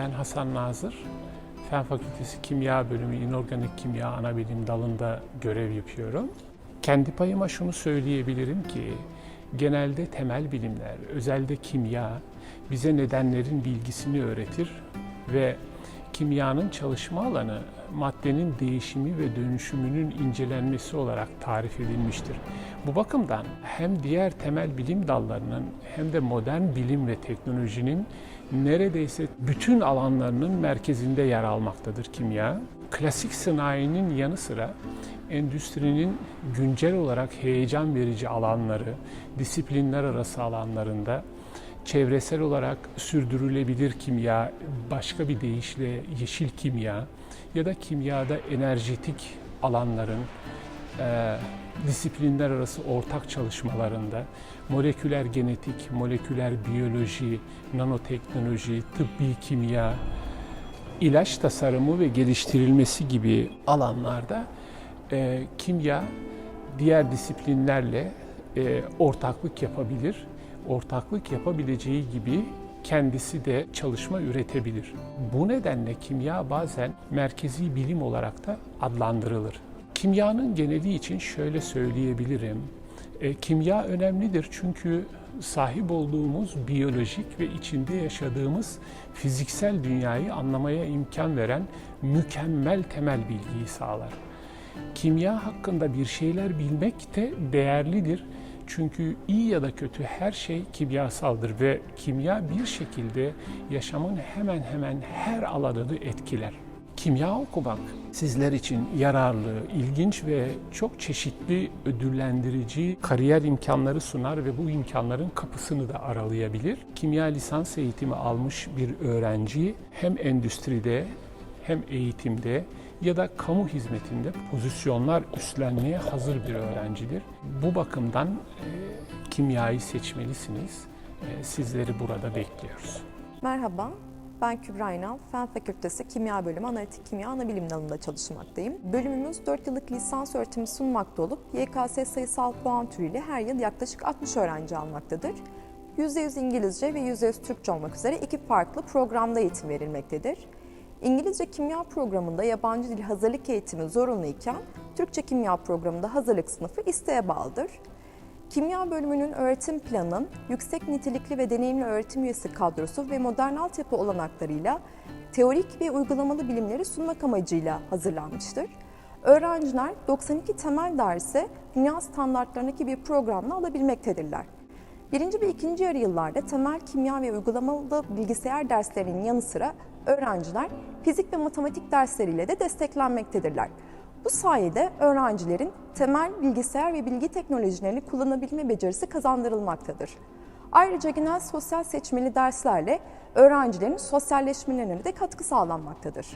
Ben Hasan Nazır. Fen Fakültesi Kimya Bölümü İnorganik Kimya Anabilim dalında görev yapıyorum. Kendi payıma şunu söyleyebilirim ki genelde temel bilimler, özelde kimya bize nedenlerin bilgisini öğretir ve kimyanın çalışma alanı maddenin değişimi ve dönüşümünün incelenmesi olarak tarif edilmiştir. Bu bakımdan hem diğer temel bilim dallarının hem de modern bilim ve teknolojinin neredeyse bütün alanlarının merkezinde yer almaktadır kimya. Klasik sanayinin yanı sıra endüstrinin güncel olarak heyecan verici alanları, disiplinler arası alanlarında çevresel olarak sürdürülebilir kimya, başka bir deyişle yeşil kimya ya da kimyada enerjetik alanların e, disiplinler arası ortak çalışmalarında moleküler genetik, moleküler biyoloji, nanoteknoloji, tıbbi kimya, ilaç tasarımı ve geliştirilmesi gibi alanlarda e, kimya diğer disiplinlerle e, ortaklık yapabilir. Ortaklık yapabileceği gibi kendisi de çalışma üretebilir. Bu nedenle kimya bazen merkezi bilim olarak da adlandırılır. Kimyanın geneli için şöyle söyleyebilirim. E, kimya önemlidir çünkü sahip olduğumuz biyolojik ve içinde yaşadığımız fiziksel dünyayı anlamaya imkan veren mükemmel temel bilgiyi sağlar. Kimya hakkında bir şeyler bilmek de değerlidir. Çünkü iyi ya da kötü her şey kimyasaldır ve kimya bir şekilde yaşamın hemen hemen her alanını etkiler. Kimya okumak sizler için yararlı, ilginç ve çok çeşitli ödüllendirici kariyer imkanları sunar ve bu imkanların kapısını da aralayabilir. Kimya lisans eğitimi almış bir öğrenci hem endüstride hem eğitimde ya da kamu hizmetinde pozisyonlar üstlenmeye hazır bir öğrencidir. Bu bakımdan e, kimyayı seçmelisiniz. E, sizleri burada bekliyoruz. Merhaba, ben Kübra İnal, Fen Fakültesi Kimya Bölümü Analitik Kimya Anabilim dalında çalışmaktayım. Bölümümüz 4 yıllık lisans öğretimi sunmakta olup YKS sayısal puan türüyle her yıl yaklaşık 60 öğrenci almaktadır. %100 İngilizce ve %100 Türkçe olmak üzere iki farklı programda eğitim verilmektedir. İngilizce kimya programında yabancı dil hazırlık eğitimi zorunlu iken Türkçe kimya programında hazırlık sınıfı isteğe bağlıdır. Kimya bölümünün öğretim planı, yüksek nitelikli ve deneyimli öğretim üyesi kadrosu ve modern altyapı olanaklarıyla teorik ve uygulamalı bilimleri sunmak amacıyla hazırlanmıştır. Öğrenciler 92 temel dersi dünya standartlarındaki bir programla alabilmektedirler. Birinci ve ikinci yarı yıllarda temel kimya ve uygulamalı bilgisayar derslerinin yanı sıra öğrenciler fizik ve matematik dersleriyle de desteklenmektedirler. Bu sayede öğrencilerin temel bilgisayar ve bilgi teknolojilerini kullanabilme becerisi kazandırılmaktadır. Ayrıca genel sosyal seçmeli derslerle öğrencilerin sosyalleşmelerine de katkı sağlanmaktadır.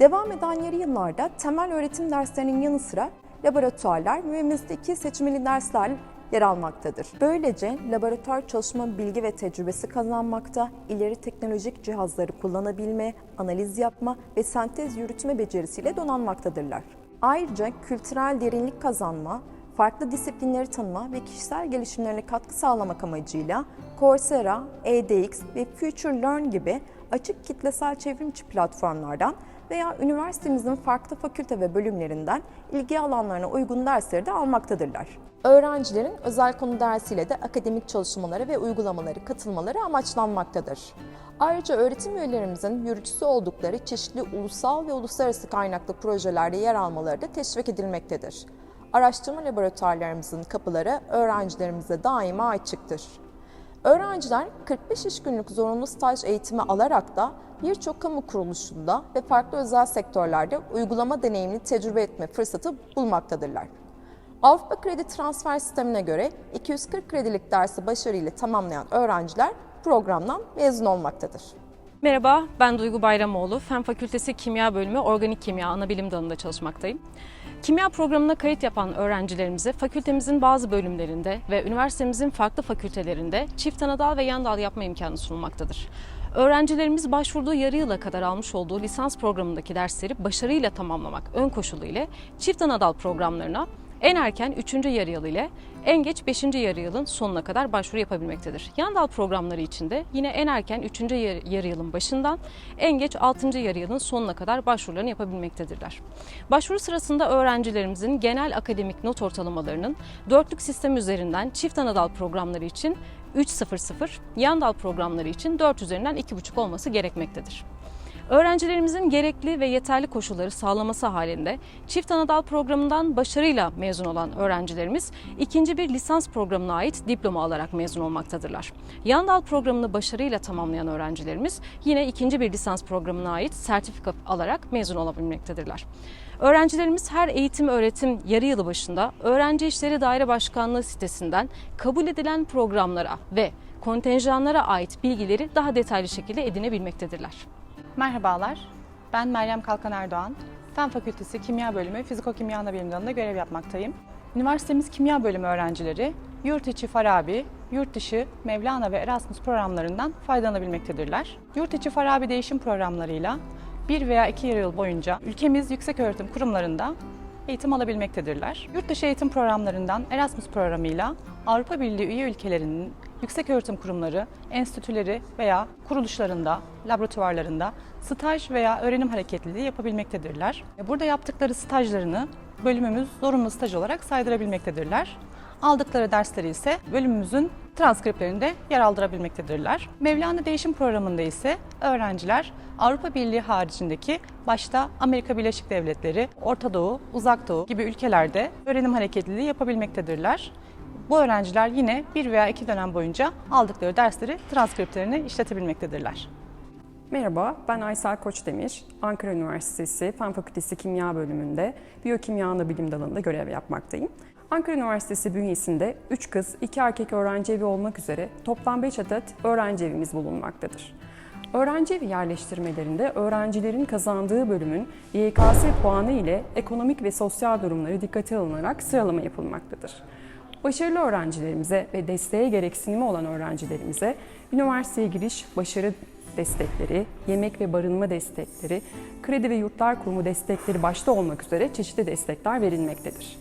Devam eden yarı yıllarda temel öğretim derslerinin yanı sıra laboratuvarlar, mühendislik seçmeli dersler yer almaktadır. Böylece laboratuvar çalışma bilgi ve tecrübesi kazanmakta, ileri teknolojik cihazları kullanabilme, analiz yapma ve sentez yürütme becerisiyle donanmaktadırlar. Ayrıca kültürel derinlik kazanma, farklı disiplinleri tanıma ve kişisel gelişimlerine katkı sağlamak amacıyla Coursera, edX ve Future Learn gibi açık kitlesel çevrimçi platformlardan veya üniversitemizin farklı fakülte ve bölümlerinden ilgi alanlarına uygun dersleri de almaktadırlar. Öğrencilerin özel konu dersiyle de akademik çalışmalara ve uygulamaları katılmaları amaçlanmaktadır. Ayrıca öğretim üyelerimizin yürütücüsü oldukları çeşitli ulusal ve uluslararası kaynaklı projelerde yer almaları da teşvik edilmektedir. Araştırma laboratuvarlarımızın kapıları öğrencilerimize daima açıktır. Öğrenciler 45 iş günlük zorunlu staj eğitimi alarak da birçok kamu kuruluşunda ve farklı özel sektörlerde uygulama deneyimini tecrübe etme fırsatı bulmaktadırlar. Avrupa Kredi Transfer Sistemi'ne göre 240 kredilik dersi başarıyla tamamlayan öğrenciler programdan mezun olmaktadır. Merhaba, ben Duygu Bayramoğlu. Fen Fakültesi Kimya Bölümü Organik Kimya Anabilim dalında çalışmaktayım. Kimya programına kayıt yapan öğrencilerimize fakültemizin bazı bölümlerinde ve üniversitemizin farklı fakültelerinde çift anadal ve yan dal yapma imkanı sunulmaktadır. Öğrencilerimiz başvurduğu yarı yıla kadar almış olduğu lisans programındaki dersleri başarıyla tamamlamak ön koşulu ile çift anadal programlarına en erken 3. yarı yıl ile en geç 5. yarı yılın sonuna kadar başvuru yapabilmektedir. Yan dal programları için de yine en erken 3. yarı yılın başından en geç 6. yarı yılın sonuna kadar başvurularını yapabilmektedirler. Başvuru sırasında öğrencilerimizin genel akademik not ortalamalarının dörtlük sistem üzerinden çift anadal programları için 3.00, yan dal programları için 4 üzerinden 2.5 olması gerekmektedir. Öğrencilerimizin gerekli ve yeterli koşulları sağlaması halinde çift anadal programından başarıyla mezun olan öğrencilerimiz ikinci bir lisans programına ait diploma alarak mezun olmaktadırlar. Yan dal programını başarıyla tamamlayan öğrencilerimiz yine ikinci bir lisans programına ait sertifika alarak mezun olabilmektedirler. Öğrencilerimiz her eğitim öğretim yarı yılı başında Öğrenci İşleri Daire Başkanlığı sitesinden kabul edilen programlara ve kontenjanlara ait bilgileri daha detaylı şekilde edinebilmektedirler. Merhabalar, ben Meryem Kalkan Erdoğan. Fen Fakültesi Kimya Bölümü Fiziko-Kimya Anabilim Dalı'nda görev yapmaktayım. Üniversitemiz Kimya Bölümü öğrencileri yurt içi Farabi, yurt dışı Mevlana ve Erasmus programlarından faydalanabilmektedirler. Yurt içi Farabi değişim programlarıyla bir veya iki yıl boyunca ülkemiz yükseköğretim kurumlarında eğitim alabilmektedirler. Yurt dışı eğitim programlarından Erasmus programıyla Avrupa Birliği üye ülkelerinin yükseköğretim kurumları, enstitüleri veya kuruluşlarında, laboratuvarlarında staj veya öğrenim hareketliliği yapabilmektedirler. Burada yaptıkları stajlarını bölümümüz zorunlu staj olarak saydırabilmektedirler. Aldıkları dersleri ise bölümümüzün transkriplerinde yer aldırabilmektedirler. Mevlana Değişim Programı'nda ise öğrenciler Avrupa Birliği haricindeki başta Amerika Birleşik Devletleri, Orta Doğu, Uzak Doğu gibi ülkelerde öğrenim hareketliliği yapabilmektedirler. Bu öğrenciler yine bir veya iki dönem boyunca aldıkları dersleri transkriplerini işletebilmektedirler. Merhaba, ben Aysel Koçdemir. Ankara Üniversitesi Fen Fakültesi Kimya Bölümünde Biyokimya Anabilim Dalı'nda görev yapmaktayım. Ankara Üniversitesi bünyesinde 3 kız, 2 erkek öğrenci evi olmak üzere toplam 5 adet öğrenci evimiz bulunmaktadır. Öğrenci evi yerleştirmelerinde öğrencilerin kazandığı bölümün YKS puanı ile ekonomik ve sosyal durumları dikkate alınarak sıralama yapılmaktadır. Başarılı öğrencilerimize ve desteğe gereksinimi olan öğrencilerimize üniversiteye giriş başarı destekleri, yemek ve barınma destekleri, kredi ve yurtlar kurumu destekleri başta olmak üzere çeşitli destekler verilmektedir.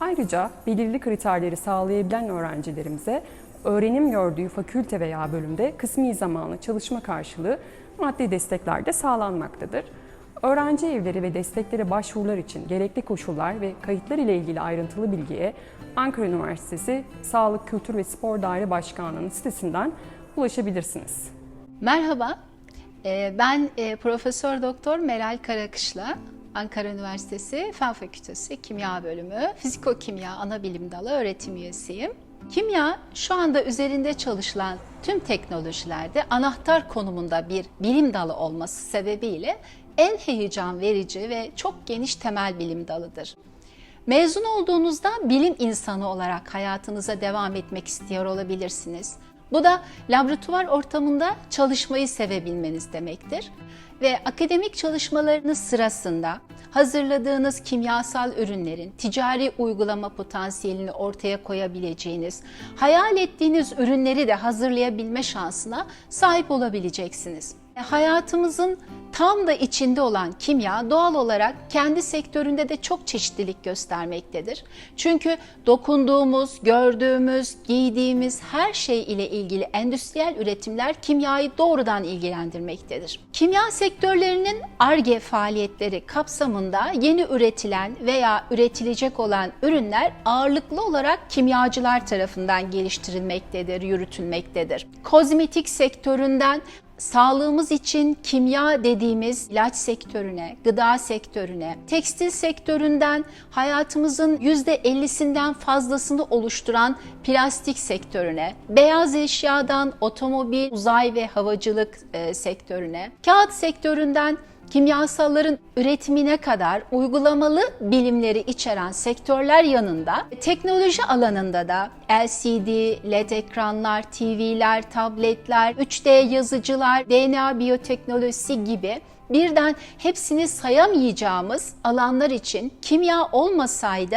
Ayrıca belirli kriterleri sağlayabilen öğrencilerimize öğrenim gördüğü fakülte veya bölümde kısmi zamanlı çalışma karşılığı maddi destekler de sağlanmaktadır. Öğrenci evleri ve desteklere başvurular için gerekli koşullar ve kayıtlar ile ilgili ayrıntılı bilgiye Ankara Üniversitesi Sağlık, Kültür ve Spor Daire Başkanlığı'nın sitesinden ulaşabilirsiniz. Merhaba, Ee, ben e, Profesör Doktor Meral Karakışla, Ankara Üniversitesi Fen Fakültesi Kimya Bölümü Fiziko-Kimya Anabilim Dalı öğretim üyesiyim. Kimya şu anda üzerinde çalışılan tüm teknolojilerde anahtar konumunda bir bilim dalı olması sebebiyle en heyecan verici ve çok geniş temel bilim dalıdır. Mezun olduğunuzda bilim insanı olarak hayatınıza devam etmek istiyor olabilirsiniz. Bu da laboratuvar ortamında çalışmayı sevebilmeniz demektir. Ve akademik çalışmalarınız sırasında hazırladığınız kimyasal ürünlerin ticari uygulama potansiyelini ortaya koyabileceğiniz, hayal ettiğiniz ürünleri de hazırlayabilme şansına sahip olabileceksiniz. Hayatımızın tam da içinde olan kimya doğal olarak kendi sektöründe de çok çeşitlilik göstermektedir. Çünkü dokunduğumuz, gördüğümüz, giydiğimiz her şey ile ilgili endüstriyel üretimler kimyayı doğrudan ilgilendirmektedir. Kimya sektörlerinin ARGE faaliyetleri kapsamında yeni üretilen veya üretilecek olan ürünler ağırlıklı olarak kimyacılar tarafından geliştirilmektedir, yürütülmektedir. Kozmetik sektöründen sağlığımız için kimya dediğimiz ilaç sektörüne, gıda sektörüne, tekstil sektöründen hayatımızın %50'sinden fazlasını oluşturan plastik sektörüne, beyaz eşyadan otomobil, uzay ve havacılık e, sektörüne, kağıt sektöründen kimyasalların üretimine kadar uygulamalı bilimleri içeren sektörler yanında teknoloji alanında da LCD, LED ekranlar, TV'ler, tabletler, 3D yazıcılar, DNA biyoteknolojisi gibi birden hepsini sayamayacağımız alanlar için kimya olmasaydı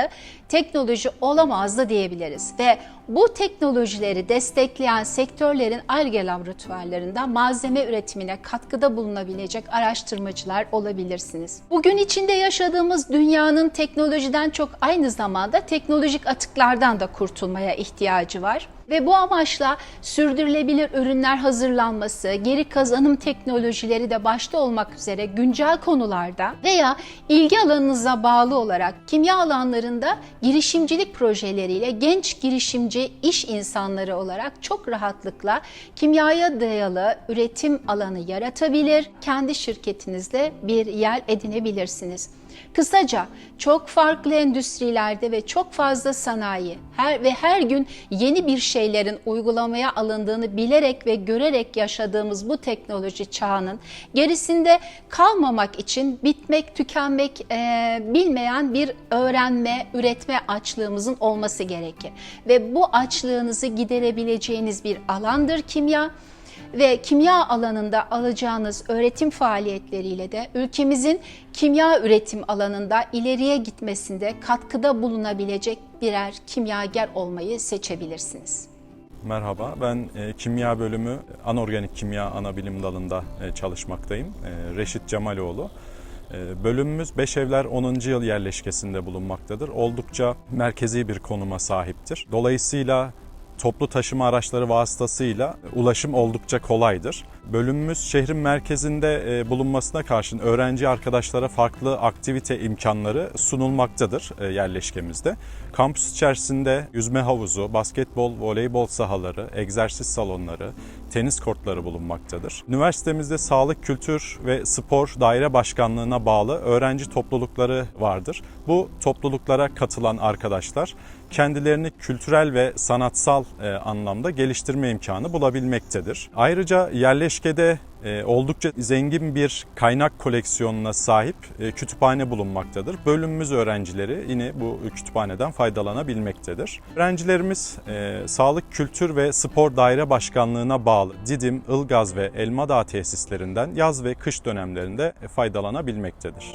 teknoloji olamazdı diyebiliriz. Ve bu teknolojileri destekleyen sektörlerin ARGE laboratuvarlarında malzeme üretimine katkıda bulunabilecek araştırmacılar olabilirsiniz. Bugün içinde yaşadığımız dünyanın teknolojiden çok aynı zamanda teknolojik atıklardan da kurtulmaya ihtiyacı var. Ve bu amaçla sürdürülebilir ürünler hazırlanması, geri kazanım teknolojileri de başta olmak üzere güncel konularda veya ilgi alanınıza bağlı olarak kimya alanlarında girişimcilik projeleriyle genç girişimci iş insanları olarak çok rahatlıkla kimyaya dayalı üretim alanı yaratabilir, kendi şirketinizde bir yer edinebilirsiniz. Kısaca çok farklı endüstrilerde ve çok fazla sanayi her ve her gün yeni bir şeylerin uygulamaya alındığını bilerek ve görerek yaşadığımız bu teknoloji çağının gerisinde kalmamak için bitmek, tükenmek e, bilmeyen bir öğrenme, üretme açlığımızın olması gerekir. Ve bu açlığınızı giderebileceğiniz bir alandır kimya ve kimya alanında alacağınız öğretim faaliyetleriyle de ülkemizin kimya üretim alanında ileriye gitmesinde katkıda bulunabilecek birer kimyager olmayı seçebilirsiniz. Merhaba, ben e, kimya bölümü anorganik kimya ana bilim dalında e, çalışmaktayım. E, Reşit Cemaloğlu. E, bölümümüz Beşevler 10. yıl yerleşkesinde bulunmaktadır. Oldukça merkezi bir konuma sahiptir. Dolayısıyla toplu taşıma araçları vasıtasıyla ulaşım oldukça kolaydır. Bölümümüz şehrin merkezinde e, bulunmasına karşın öğrenci arkadaşlara farklı aktivite imkanları sunulmaktadır e, yerleşkemizde. Kampüs içerisinde yüzme havuzu, basketbol, voleybol sahaları, egzersiz salonları, tenis kortları bulunmaktadır. Üniversitemizde sağlık, kültür ve spor daire başkanlığına bağlı öğrenci toplulukları vardır. Bu topluluklara katılan arkadaşlar kendilerini kültürel ve sanatsal e, anlamda geliştirme imkanı bulabilmektedir. Ayrıca yerleşkede e, oldukça zengin bir kaynak koleksiyonuna sahip e, kütüphane bulunmaktadır. Bölümümüz öğrencileri yine bu kütüphaneden faydalanabilmektedir. Öğrencilerimiz Sağlık, Kültür ve Spor Daire Başkanlığı'na bağlı Didim, Ilgaz ve Elmadağ tesislerinden yaz ve kış dönemlerinde faydalanabilmektedir.